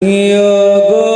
你有个。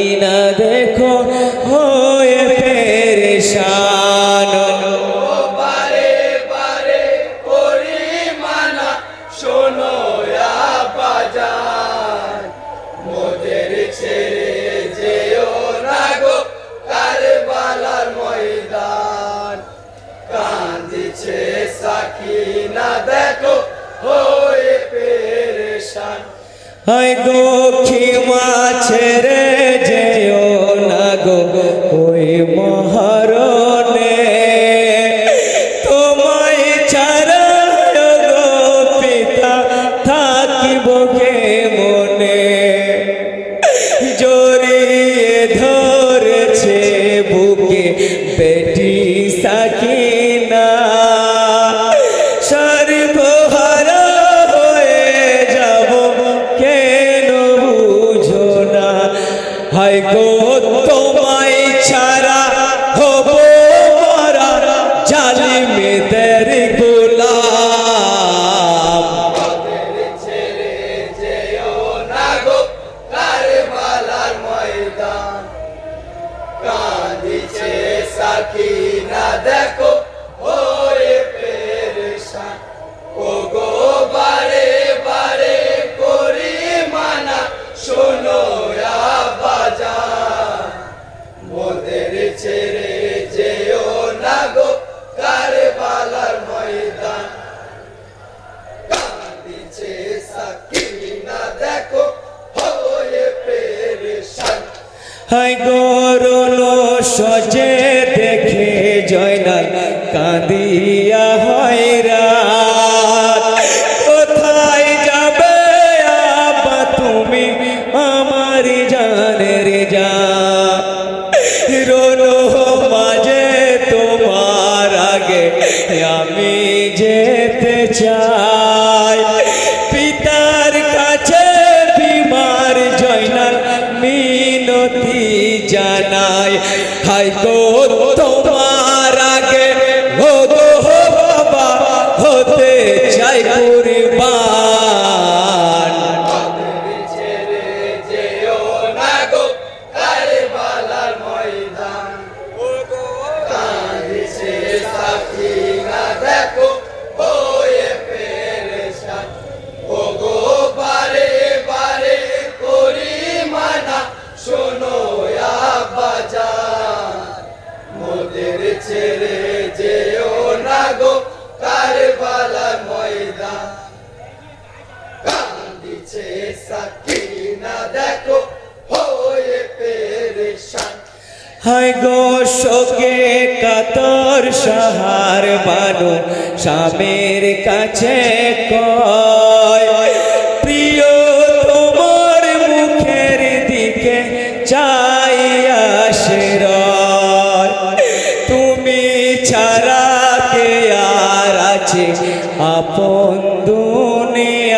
I go. জালিম দিছে high গরল সজে দেখে জয়নাল কাঁদিয়া হয়রা কোথায় যাবে তুমি? আমারি যা জানায় হাই গো ছেড়ে যেও না গো কারবালা ময়দান। কান্দিছে সাকিনা, দেখো হয়ে পেরেশান। হায় গো শোকে কাতর সাহার বানো, স্বামীর কাছে কর apun dunia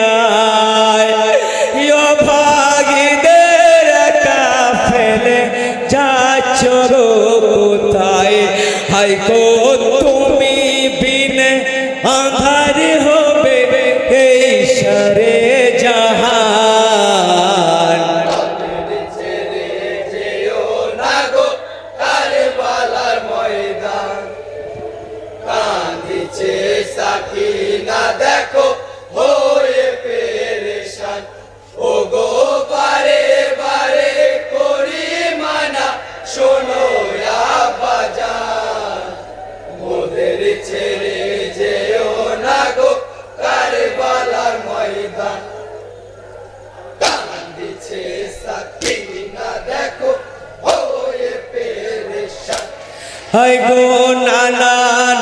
হাই গো নানা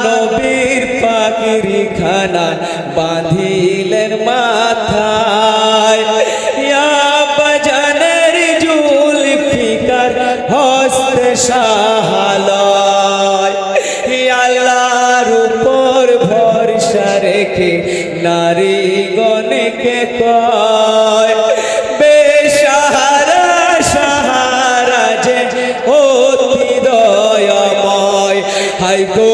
নবীর পাখিরি খানা বাঁধিলেন মাথায়। বাজানের ফিকার হস্তে সাহালয় হাই গো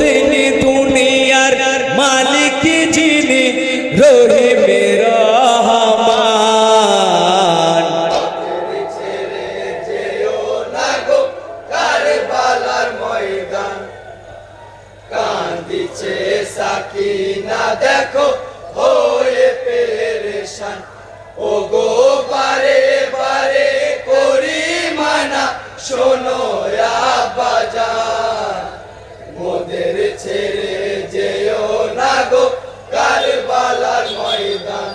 তিনি দুনিয়ার মালিক যিনি? কারবালার ময়দান কান্দিছে সাকিনা দেখো, হয়ে পেরেশান। ও গো বারে বারে করি মানা, শোনো বাজার ছেড়ে যেও না গো কারবালার ময়দান।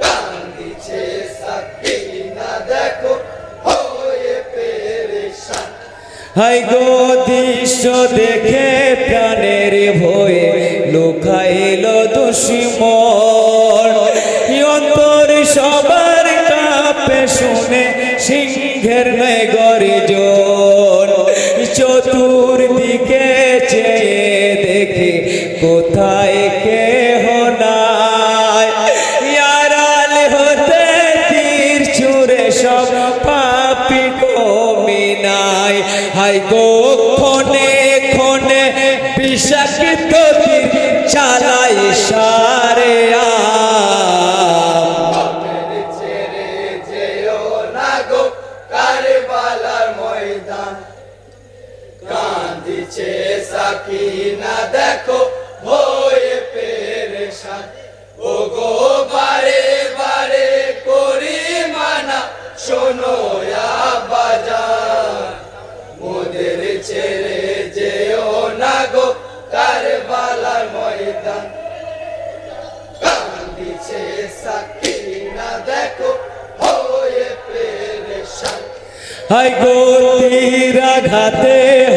কান্দিছে সাকিনা, দেখো হাই গো দৃশ্য দেখে প্রাণের ভয়ে লুকাইল দুশ্মন। কান্দিছে সাকিনা, দেখো হয়ে পেরেশান। ও গো বারে বারে করি মানা, শোনো বাজার। মোদের ছেড়ে যেও না গো কারবালার ময়দান। কান্দিছে সাকিনা, দেখো হয়ে পেরেশান। হাই গো তীরাঘাতে হলেন